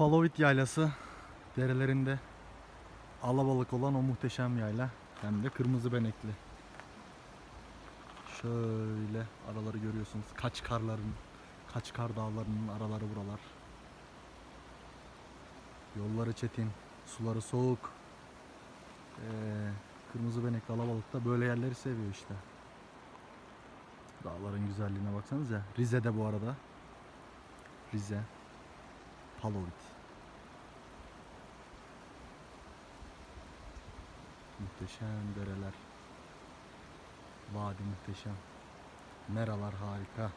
Palovit Yaylası derelerinde alabalık olan o muhteşem yayla. Hem de kırmızı benekli. Şöyle araları görüyorsunuz. Kaç karların, kaç kar dağlarının araları buralar. Yolları çetin, suları soğuk. Ee, kırmızı benekli alabalık da böyle yerleri seviyor işte. Dağların güzelliğine baksanıza. Rize'de bu arada. Rize. Palovit. Muhteşem dereler. Vadi muhteşem. Meralar harika.